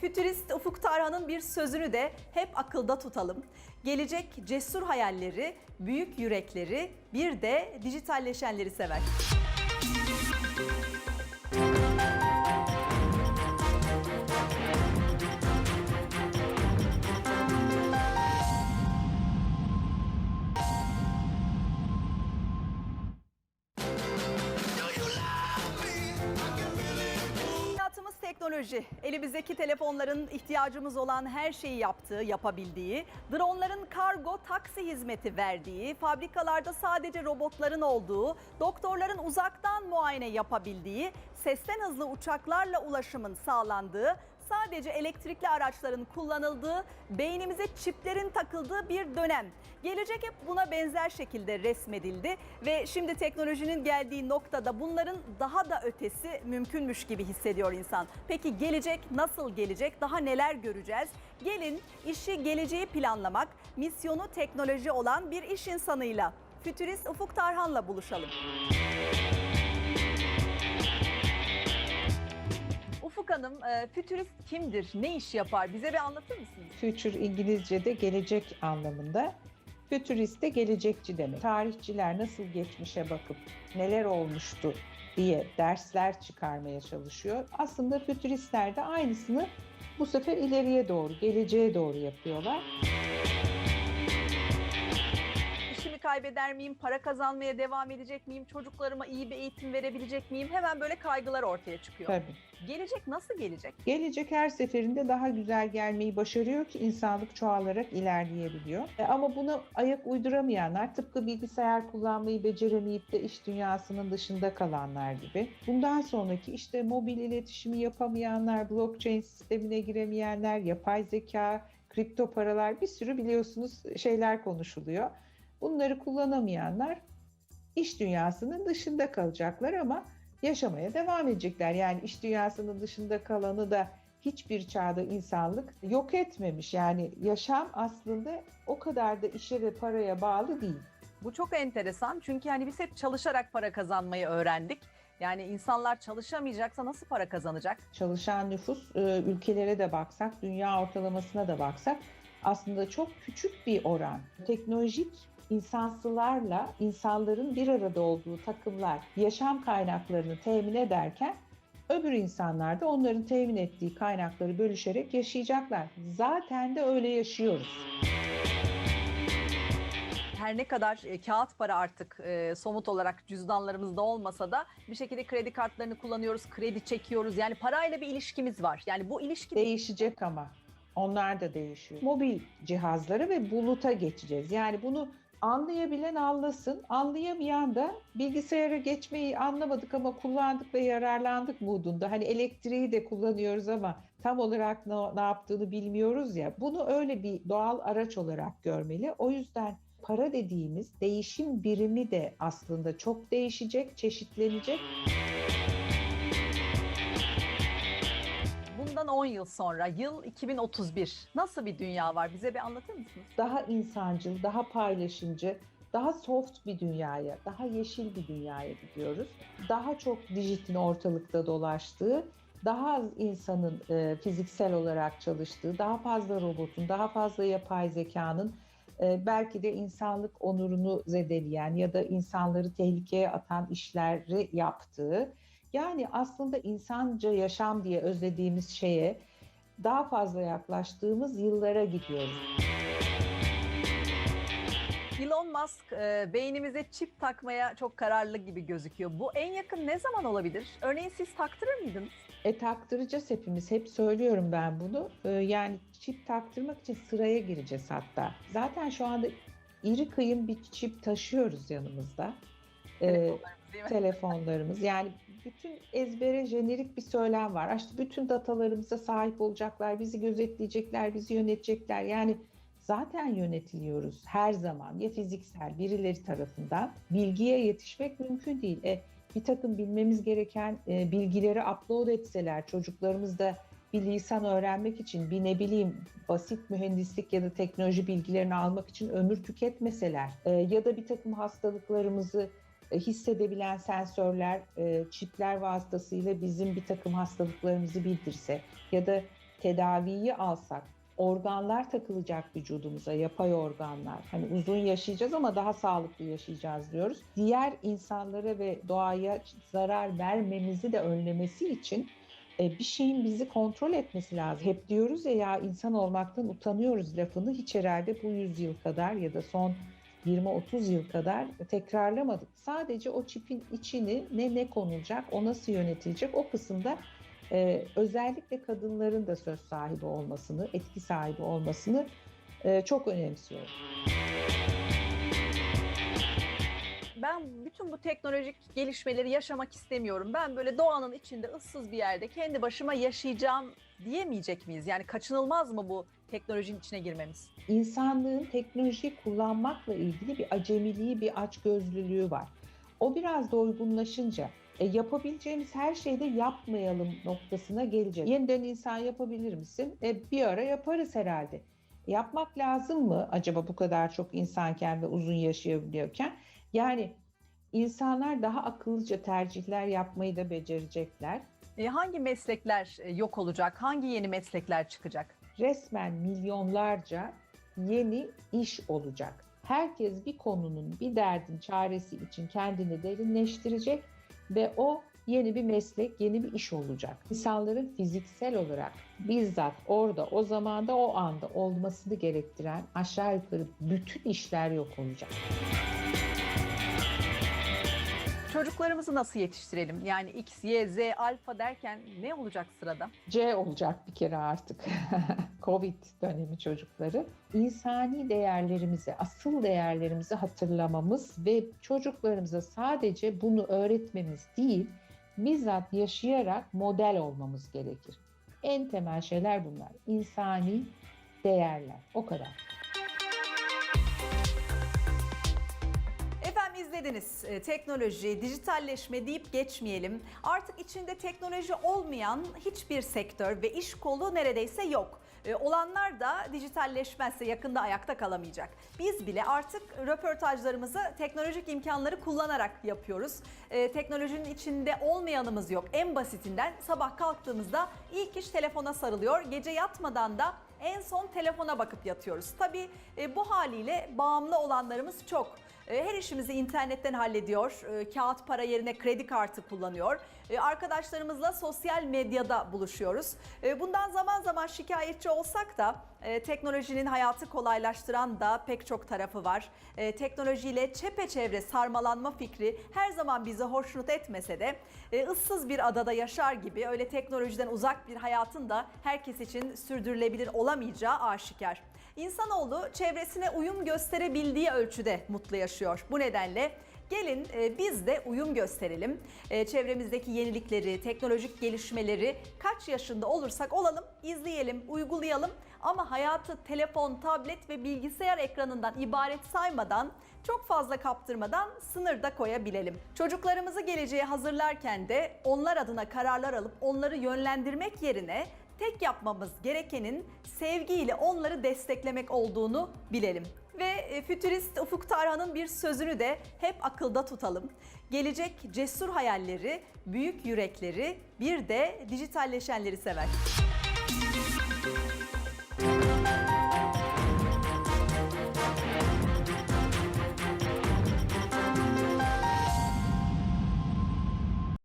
fütürist Ufuk Tarhan'ın bir sözünü de hep akılda tutalım. Gelecek cesur hayalleri, büyük yürekleri, bir de dijitalleşenleri sever. Teknoloji. Elimizdeki telefonların ihtiyacımız olan her şeyi yaptığı, yapabildiği, dronların kargo, taksi hizmeti verdiği, fabrikalarda sadece robotların olduğu, doktorların uzaktan muayene yapabildiği, sesten hızlı uçaklarla ulaşımın sağlandığı, sadece elektrikli araçların kullanıldığı, beynimize çiplerin takıldığı bir dönem. Gelecek hep buna benzer şekilde resmedildi ve şimdi teknolojinin geldiği noktada bunların daha da ötesi mümkünmüş gibi hissediyor insan. Peki gelecek nasıl gelecek? Daha neler göreceğiz? Gelin işi geleceği planlamak, misyonu teknoloji olan bir iş insanıyla Fütürist Ufuk Tarhan'la buluşalım. Ufuk Hanım, e, fütürist kimdir? Ne iş yapar? Bize bir anlatır mısınız? Future İngilizce'de gelecek anlamında. Futurist de gelecekçi demek. Tarihçiler nasıl geçmişe bakıp neler olmuştu diye dersler çıkarmaya çalışıyor. Aslında fütüristler de aynısını bu sefer ileriye doğru, geleceğe doğru yapıyorlar. Kaybeder miyim? Para kazanmaya devam edecek miyim? Çocuklarıma iyi bir eğitim verebilecek miyim? Hemen böyle kaygılar ortaya çıkıyor. Tabii. Gelecek nasıl gelecek? Gelecek her seferinde daha güzel gelmeyi başarıyor ki insanlık çoğalarak ilerleyebiliyor. E, Ama buna ayak uyduramayanlar tıpkı bilgisayar kullanmayı beceremeyip de iş dünyasının dışında kalanlar gibi. Bundan sonraki işte mobil iletişimi yapamayanlar, blockchain sistemine giremeyenler, yapay zeka, kripto paralar bir sürü biliyorsunuz şeyler konuşuluyor. Bunları kullanamayanlar iş dünyasının dışında kalacaklar ama yaşamaya devam edecekler. Yani iş dünyasının dışında kalanı da hiçbir çağda insanlık yok etmemiş. Yani yaşam aslında o kadar da işe ve paraya bağlı değil. Bu çok enteresan çünkü hani biz hep çalışarak para kazanmayı öğrendik. Yani insanlar çalışamayacaksa nasıl para kazanacak? Çalışan nüfus e, ülkelere de baksak, dünya ortalamasına da baksak aslında çok küçük bir oran. Teknolojik insansılarla insanların bir arada olduğu takımlar yaşam kaynaklarını temin ederken öbür insanlar da onların temin ettiği kaynakları bölüşerek yaşayacaklar. Zaten de öyle yaşıyoruz. Her ne kadar e, kağıt para artık e, somut olarak cüzdanlarımızda olmasa da bir şekilde kredi kartlarını kullanıyoruz, kredi çekiyoruz. Yani parayla bir ilişkimiz var. Yani bu ilişki Değişecek ama. Onlar da değişiyor. Mobil cihazlara ve buluta geçeceğiz. Yani bunu anlayabilen anlasın, anlayamayan da bilgisayara geçmeyi anlamadık ama kullandık ve yararlandık modunda. Hani elektriği de kullanıyoruz ama tam olarak ne, ne yaptığını bilmiyoruz ya. Bunu öyle bir doğal araç olarak görmeli. O yüzden para dediğimiz değişim birimi de aslında çok değişecek, çeşitlenecek. bundan 10 yıl sonra, yıl 2031 nasıl bir dünya var? Bize bir anlatır mısınız? daha insancıl, daha paylaşımcı, daha soft bir dünyaya, daha yeşil bir dünyaya gidiyoruz. Daha çok dijitin ortalıkta dolaştığı, daha az insanın e, fiziksel olarak çalıştığı, daha fazla robotun, daha fazla yapay zekanın e, belki de insanlık onurunu zedeleyen ya da insanları tehlikeye atan işleri yaptığı, yani aslında insanca yaşam diye özlediğimiz şeye daha fazla yaklaştığımız yıllara gidiyoruz. Elon Musk e, beynimize çip takmaya çok kararlı gibi gözüküyor. Bu en yakın ne zaman olabilir? Örneğin siz taktırır mıydınız? E taktıracağız hepimiz. Hep söylüyorum ben bunu. E, yani çip taktırmak için sıraya gireceğiz hatta. Zaten şu anda iri kıyım bir çip taşıyoruz yanımızda. E, Telefonlarımız mi? telefonlarımız. Yani bütün ezbere jenerik bir söylem var. İşte bütün datalarımıza sahip olacaklar, bizi gözetleyecekler, bizi yönetecekler. Yani zaten yönetiliyoruz her zaman ya fiziksel birileri tarafından. Bilgiye yetişmek mümkün değil. E, bir takım bilmemiz gereken e, bilgileri upload etseler, çocuklarımız da bir lisan öğrenmek için bir ne bileyim basit mühendislik ya da teknoloji bilgilerini almak için ömür tüketmeseler e, ya da bir takım hastalıklarımızı hissedebilen sensörler, e, çipler vasıtasıyla bizim bir takım hastalıklarımızı bildirse ya da tedaviyi alsak, organlar takılacak vücudumuza, yapay organlar. Hani uzun yaşayacağız ama daha sağlıklı yaşayacağız diyoruz. Diğer insanlara ve doğaya zarar vermemizi de önlemesi için e, bir şeyin bizi kontrol etmesi lazım. Hep diyoruz ya ya insan olmaktan utanıyoruz lafını hiç herhalde bu yüzyıl kadar ya da son 20-30 yıl kadar tekrarlamadık. Sadece o çipin içini ne ne konulacak, o nasıl yönetilecek o kısımda e, özellikle kadınların da söz sahibi olmasını, etki sahibi olmasını e, çok önemsiyorum. Ben bütün bu teknolojik gelişmeleri yaşamak istemiyorum. Ben böyle doğanın içinde ıssız bir yerde kendi başıma yaşayacağım diyemeyecek miyiz? Yani kaçınılmaz mı bu teknolojinin içine girmemiz? İnsanlığın teknolojiyi kullanmakla ilgili bir acemiliği, bir açgözlülüğü var. O biraz doygunlaşınca e, yapabileceğimiz her şeyde yapmayalım noktasına geleceğiz. Yeniden insan yapabilir misin? E, bir ara yaparız herhalde. Yapmak lazım mı acaba bu kadar çok insanken ve uzun yaşayabiliyorken? Yani insanlar daha akıllıca tercihler yapmayı da becerecekler. E, hangi meslekler e, yok olacak? Hangi yeni meslekler çıkacak? Resmen milyonlarca yeni iş olacak. Herkes bir konunun, bir derdin çaresi için kendini derinleştirecek ve o yeni bir meslek, yeni bir iş olacak. İnsanların fiziksel olarak bizzat orada, o zamanda, o anda olmasını gerektiren aşağı yukarı bütün işler yok olacak. Çocuklarımızı nasıl yetiştirelim? Yani X, Y, Z, alfa derken ne olacak sırada? C olacak bir kere artık. Covid dönemi çocukları. İnsani değerlerimizi, asıl değerlerimizi hatırlamamız ve çocuklarımıza sadece bunu öğretmemiz değil, bizzat yaşayarak model olmamız gerekir. En temel şeyler bunlar. İnsani değerler. O kadar. Efendim izlediniz. E, teknoloji, dijitalleşme deyip geçmeyelim. Artık içinde teknoloji olmayan hiçbir sektör ve iş kolu neredeyse yok. E, olanlar da dijitalleşmezse yakında ayakta kalamayacak. Biz bile artık röportajlarımızı teknolojik imkanları kullanarak yapıyoruz. E, teknolojinin içinde olmayanımız yok. En basitinden sabah kalktığımızda ilk iş telefona sarılıyor. Gece yatmadan da en son telefona bakıp yatıyoruz. Tabii e, bu haliyle bağımlı olanlarımız çok. E, Her işimizi internetten hallediyor. E, Kağıt para yerine kredi kartı kullanıyor. E, Arkadaşlarımızla sosyal medyada buluşuyoruz. Bundan zaman zaman şikayetçi olsak da teknolojinin hayatı kolaylaştıran da pek çok tarafı var. Teknolojiyle çepeçevre sarmalanma fikri her zaman bizi hoşnut etmese de ıssız bir adada yaşar gibi öyle teknolojiden uzak bir hayatın da herkes için sürdürülebilir olamayacağı aşikar. İnsanoğlu çevresine uyum gösterebildiği ölçüde mutlu yaşıyor. Bu nedenle gelin e, biz de uyum gösterelim. E, çevremizdeki yenilikleri, teknolojik gelişmeleri kaç yaşında olursak olalım izleyelim, uygulayalım. Ama hayatı telefon, tablet ve bilgisayar ekranından ibaret saymadan çok fazla kaptırmadan sınırda koyabilelim. Çocuklarımızı geleceğe hazırlarken de onlar adına kararlar alıp onları yönlendirmek yerine tek yapmamız gerekenin sevgiyle onları desteklemek olduğunu bilelim. Ve e, fütürist Ufuk Tarhan'ın bir sözünü de hep akılda tutalım. Gelecek cesur hayalleri, büyük yürekleri, bir de dijitalleşenleri sever.